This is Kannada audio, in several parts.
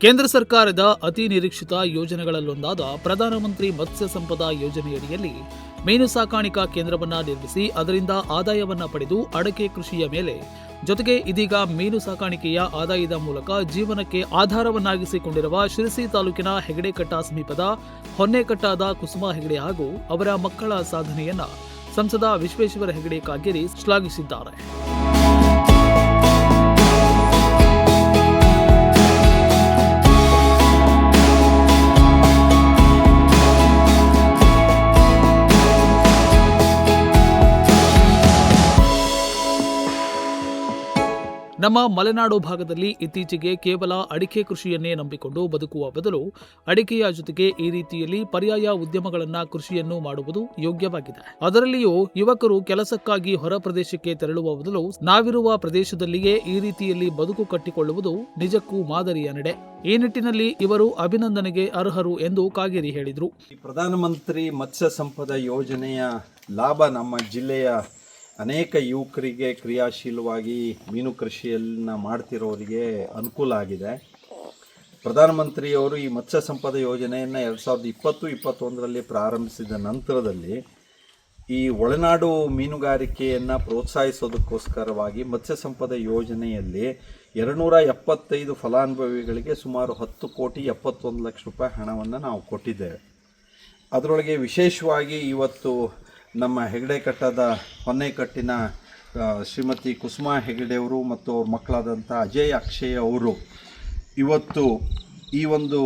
ಕೇಂದ್ರ ಸರ್ಕಾರದ ಅತಿ ನಿರೀಕ್ಷಿತ ಯೋಜನೆಗಳಲ್ಲೊಂದಾದ ಪ್ರಧಾನಮಂತ್ರಿ ಮತ್ಸ್ಯ ಸಂಪದ ಯೋಜನೆಯಡಿಯಲ್ಲಿ ಮೀನು ಸಾಕಾಣಿಕಾ ಕೇಂದ್ರವನ್ನು ನಿರ್ಮಿಸಿ ಅದರಿಂದ ಆದಾಯವನ್ನು ಪಡೆದು ಅಡಕೆ ಕೃಷಿಯ ಮೇಲೆ, ಜೊತೆಗೆ ಇದೀಗ ಮೀನು ಸಾಕಾಣಿಕೆಯ ಆದಾಯದ ಮೂಲಕ ಜೀವನಕ್ಕೆ ಆಧಾರವನ್ನಾಗಿಸಿಕೊಂಡಿರುವ ಶಿರಸಿ ತಾಲೂಕಿನ ಹೆಗಡೆಕಟ್ಟ ಸಮೀಪದ ಹೊನ್ನೆಕಟ್ಟಾದ ಕುಸುಮ ಹೆಗಡೆ ಹಾಗೂ ಅವರ ಮಕ್ಕಳ ಸಾಧನೆಯನ್ನ ಸಂಸದ ವಿಶ್ವೇಶ್ವರ ಹೆಗಡೆ ಕಾಗೇರಿ ಶ್ಲಾಘಿಸಿದ್ದಾರೆ. ನಮ್ಮ ಮಲೆನಾಡು ಭಾಗದಲ್ಲಿ ಇತ್ತೀಚೆಗೆ ಕೇವಲ ಅಡಿಕೆ ಕೃಷಿಯನ್ನೇ ನಂಬಿಕೊಂಡು ಬದುಕುವ ಬದಲು ಅಡಿಕೆಯ ಜೊತೆಗೆ ಈ ರೀತಿಯಲ್ಲಿ ಪರ್ಯಾಯ ಉದ್ಯಮಗಳನ್ನು ಕೃಷಿಯನ್ನು ಮಾಡುವುದು ಯೋಗ್ಯವಾಗಿದೆ. ಅದರಲ್ಲಿಯೂ ಯುವಕರು ಕೆಲಸಕ್ಕಾಗಿ ಹೊರ ಪ್ರದೇಶಕ್ಕೆ ತೆರಳುವ ಬದಲು ನಾವಿರುವ ಪ್ರದೇಶದಲ್ಲಿಯೇ ಈ ರೀತಿಯಲ್ಲಿ ಬದುಕು ಕಟ್ಟಿಕೊಳ್ಳುವುದು ನಿಜಕ್ಕೂ ಮಾದರಿಯ ನಡೆ. ಈ ನಿಟ್ಟಿನಲ್ಲಿ ಇವರು ಅಭಿನಂದನೆಗೆ ಅರ್ಹರು ಎಂದು ಕಾಗೇರಿ ಹೇಳಿದರು. ಪ್ರಧಾನಮಂತ್ರಿ ಮತ್ಸ್ಯ ಸಂಪದ ಯೋಜನೆಯ ಲಾಭ ನಮ್ಮ ಜಿಲ್ಲೆಯ ಅನೇಕ ಯುವಕರಿಗೆ ಕ್ರಿಯಾಶೀಲವಾಗಿ ಮೀನು ಕೃಷಿಯನ್ನ ಮಾಡ್ತಿರೋರಿಗೆ ಅನುಕೂಲ ಆಗಿದೆ. ಪ್ರಧಾನಮಂತ್ರಿಯವರು ಈ ಮತ್ಸ್ಯ ಸಂಪದ ಯೋಜನೆಯನ್ನು ಎರಡು ಸಾವಿರದ ಇಪ್ಪತ್ತು, ಇಪ್ಪತ್ತೊಂದರಲ್ಲಿ ಪ್ರಾರಂಭಿಸಿದ ನಂತರದಲ್ಲಿ ಈ ಒಳನಾಡು ಮೀನುಗಾರಿಕೆಯನ್ನು ಪ್ರೋತ್ಸಾಹಿಸೋದಕ್ಕೋಸ್ಕರವಾಗಿ ಮತ್ಸ್ಯ ಸಂಪದ ಯೋಜನೆಯಲ್ಲಿ ಎರಡುನೂರ ಎಪ್ಪತ್ತೈದು ಫಲಾನುಭವಿಗಳಿಗೆ ಸುಮಾರು ಹತ್ತು ಕೋಟಿ ಎಪ್ಪತ್ತೊಂದು ಲಕ್ಷ ರೂಪಾಯಿ ಹಣವನ್ನು ನಾವು ಕೊಟ್ಟಿದ್ದೇವೆ. ಅದರೊಳಗೆ ವಿಶೇಷವಾಗಿ ಇವತ್ತು ನಮ್ಮ ಹೆಗಡೆ ಕಟ್ಟದ ಹೊನ್ನೆಕಟ್ಟಿನ ಶ್ರೀಮತಿ ಕುಸುಮಾ ಹೆಗಡೆಯವರು ಮತ್ತು ಅವ್ರ ಮಕ್ಕಳಾದಂಥ ಅಜಯ್ ಅಕ್ಷಯ್ ಅವರು ಇವತ್ತು ಈ ಒಂದು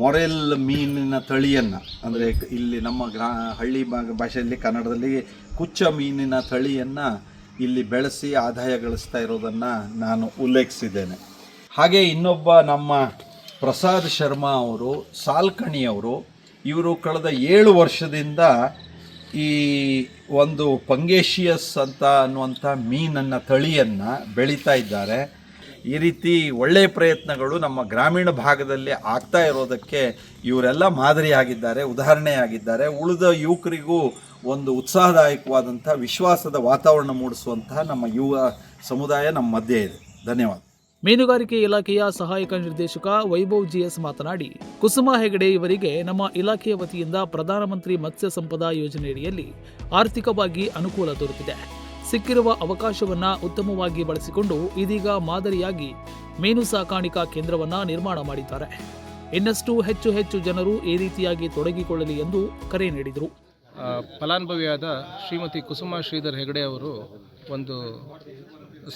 ಮೊರೆಲ್ ಮೀನಿನ ತಳಿಯನ್ನು, ಅಂದರೆ ಇಲ್ಲಿ ನಮ್ಮ ಗ್ರಾ, ಹಳ್ಳಿ ಭಾಷೆಯಲ್ಲಿ, ಕನ್ನಡದಲ್ಲಿ ಕುಚ್ಚ ಮೀನಿನ ತಳಿಯನ್ನು ಇಲ್ಲಿ ಬೆಳೆಸಿ ಆದಾಯ ಗಳಿಸ್ತಾ ಇರೋದನ್ನು ನಾನು ಉಲ್ಲೇಖಿಸಿದ್ದೇನೆ. ಹಾಗೆ ಇನ್ನೊಬ್ಬ ನಮ್ಮ ಪ್ರಸಾದ್ ಶರ್ಮಾ ಅವರು ಸಾಲ್ಕಣಿಯವರು ಇವರು ಕಳೆದ ಏಳು ವರ್ಷದಿಂದ ಈ ಒಂದು ಪಂಗೇಶಿಯಸ್ ಅಂತ ಅನ್ನುವಂಥ ಮೀನನ್ನು, ತಳಿಯನ್ನು ಬೆಳೀತಾ ಇದ್ದಾರೆ. ಈ ರೀತಿ ಒಳ್ಳೆಯ ಪ್ರಯತ್ನಗಳು ನಮ್ಮ ಗ್ರಾಮೀಣ ಭಾಗದಲ್ಲಿ ಆಗ್ತಾ ಇರೋದಕ್ಕೆ ಇವರೆಲ್ಲ ಮಾದರಿಯಾಗಿದ್ದಾರೆ, ಉದಾಹರಣೆಯಾಗಿದ್ದಾರೆ. ಉಳಿದ ಯುವಕರಿಗೂ ಒಂದು ಉತ್ಸಾಹದಾಯಕವಾದಂಥ, ವಿಶ್ವಾಸದ ವಾತಾವರಣ ಮೂಡಿಸುವಂತಹ ನಮ್ಮ ಯುವ ಸಮುದಾಯ ನಮ್ಮ ಮಧ್ಯೆ ಇದೆ. ಧನ್ಯವಾದ. ಮೀನುಗಾರಿಕೆ ಇಲಾಖೆಯ ಸಹಾಯಕ ನಿರ್ದೇಶಕ ವೈಭವ್ ಜಿಎಸ್ ಮಾತನಾಡಿ, ಕುಸುಮ ಹೆಗಡೆ ಇವರಿಗೆ ನಮ್ಮ ಇಲಾಖೆಯ ವತಿಯಿಂದ ಪ್ರಧಾನಮಂತ್ರಿ ಮತ್ಸ್ಯ ಸಂಪದ ಯೋಜನೆಯಡಿಯಲ್ಲಿ ಆರ್ಥಿಕವಾಗಿ ಅನುಕೂಲ ದೊರೆತಿದೆ. ಸಿಕ್ಕಿರುವ ಅವಕಾಶವನ್ನ ಉತ್ತಮವಾಗಿ ಬಳಸಿಕೊಂಡು ಇದೀಗ ಮಾದರಿಯಾಗಿ ಮೀನು ಸಾಕಾಣಿಕಾ ಕೇಂದ್ರವನ್ನ ನಿರ್ಮಾಣ ಮಾಡಿದ್ದಾರೆ. ಇನ್ನಷ್ಟು ಹೆಚ್ಚು ಹೆಚ್ಚು ಜನರು ಈ ರೀತಿಯಾಗಿ ತೊಡಗಿಕೊಳ್ಳಲಿ ಎಂದು ಕರೆ ನೀಡಿದರು. ಫಲಾನುಭವಿಯಾದ ಶ್ರೀಮತಿ ಕುಸುಮ ಶ್ರೀಧರ್ ಹೆಗಡೆ ಅವರು ಒಂದು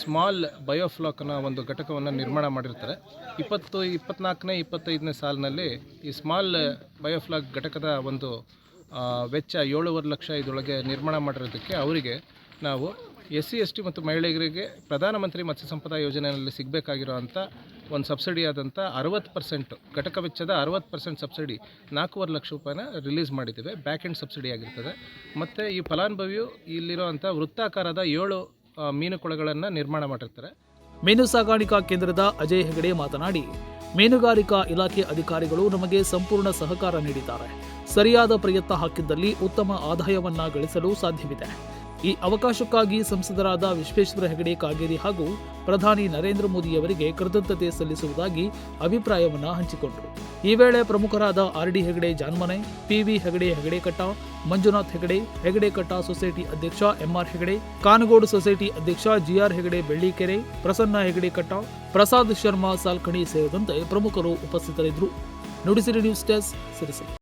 ಸ್ಮಾಲ್ ಬಯೋಫ್ಲಾಕ್ನ ಒಂದು ಘಟಕವನ್ನು ನಿರ್ಮಾಣ ಮಾಡಿರ್ತಾರೆ. ಇಪ್ಪತ್ತು, ಇಪ್ಪತ್ನಾಲ್ಕನೇ, ಇಪ್ಪತ್ತೈದನೇ ಸಾಲಿನಲ್ಲಿ ಈ ಸ್ಮಾಲ್ ಬಯೋಫ್ಲಾಕ್ ಘಟಕದ ಒಂದು ವೆಚ್ಚ ಏಳುವರೆ ಲಕ್ಷ ಇದರೊಳಗೆ ನಿರ್ಮಾಣ ಮಾಡಿರೋದಕ್ಕೆ ಅವರಿಗೆ ನಾವು ಎಸ್ ಸಿ ಎಸ್ ಟಿ ಮತ್ತು ಮಹಿಳೆಯರಿಗೆ ಪ್ರಧಾನಮಂತ್ರಿ ಮತ್ಸ್ಯ ಸಂಪದ ಯೋಜನೆಯಲ್ಲಿ ಸಿಗಬೇಕಾಗಿರೋ ಅಂಥ ಒಂದು ಸಬ್ಸಿಡಿ ಆದಂಥ ಅರವತ್ತು ಪರ್ಸೆಂಟು, ಘಟಕ ವೆಚ್ಚದ ಅರವತ್ತು ಪರ್ಸೆಂಟ್ ಸಬ್ಸಿಡಿ ನಾಲ್ಕೂವರೆ ಲಕ್ಷ ರೂಪಾಯಿನ ರಿಲೀಸ್ ಮಾಡಿದ್ದೇವೆ. ಬ್ಯಾಕ್ ಎಂಡ್ ಸಬ್ಸಿಡಿ ಆಗಿರ್ತದೆ. ಮತ್ತು ಈ ಫಲಾನುಭವಿಯು ಇಲ್ಲಿರುವಂಥ ವೃತ್ತಾಕಾರದ ಏಳು ಮೀನುಕೊಳಗಳನ್ನು ನಿರ್ಮಾಣ ಮಾಡಿರ್ತಾರೆ. ಮೀನು ಸಾಕಾಣಿಕಾ ಕೇಂದ್ರದ ಅಜಯ್ ಹೆಗಡೆ ಮಾತನಾಡಿ, ಮೀನುಗಾರಿಕಾ ಇಲಾಖೆ ಅಧಿಕಾರಿಗಳು ನಮಗೆ ಸಂಪೂರ್ಣ ಸಹಕಾರ ನೀಡಿದ್ದಾರೆ. ಸರಿಯಾದ ಪ್ರಯತ್ನ ಹಾಕಿದ್ದಲ್ಲಿ ಉತ್ತಮ ಆದಾಯವನ್ನ ಗಳಿಸಲು ಸಾಧ್ಯವಿದೆ. ಈ ಅವಕಾಶಕ್ಕಾಗಿ ಸಂಸದರಾದ ವಿಶ್ವೇಶ್ವರ ಹೆಗಡೆ, ಕಾಗೇರಿ ಹಾಗೂ ಪ್ರಧಾನಿ ನರೇಂದ್ರ ಮೋದಿಯವರಿಗೆ ಕೃತಜ್ಞತೆ ಸಲ್ಲಿಸುವುದಾಗಿ ಅಭಿಪ್ರಾಯವನ್ನ ಹಂಚಿಕೊಂಡರು. ಈ ವೇಳೆ ಪ್ರಮುಖರಾದ R D Hegde Janmane PV Hegde, Hegdekatta, Manjunath Hegde, Hegdekatta society ಅಧ್ಯಕ್ಷ ಎಂಆರ್ ಹೆಗಡೆ, ಕಾನಗೋಡು ಸೊಸೈಟಿ ಅಧ್ಯಕ್ಷ ಜಿಆರ್ ಹೆಗಡೆ ಬೆಳ್ಳಿಕೆರೆ, ಪ್ರಸನ್ನ ಹೆಗಡೆ ಕಟ್ಟ ಪ್ರಸಾದ್ ಶರ್ಮಾ, ಸಾಲ್ಕಣಿ ಸೇರಿದಂತೆ ಪ್ರಮುಖರು ಉಪಸ್ಥಿತರಿದ್ದರು. Nudisiri news desk Sirsi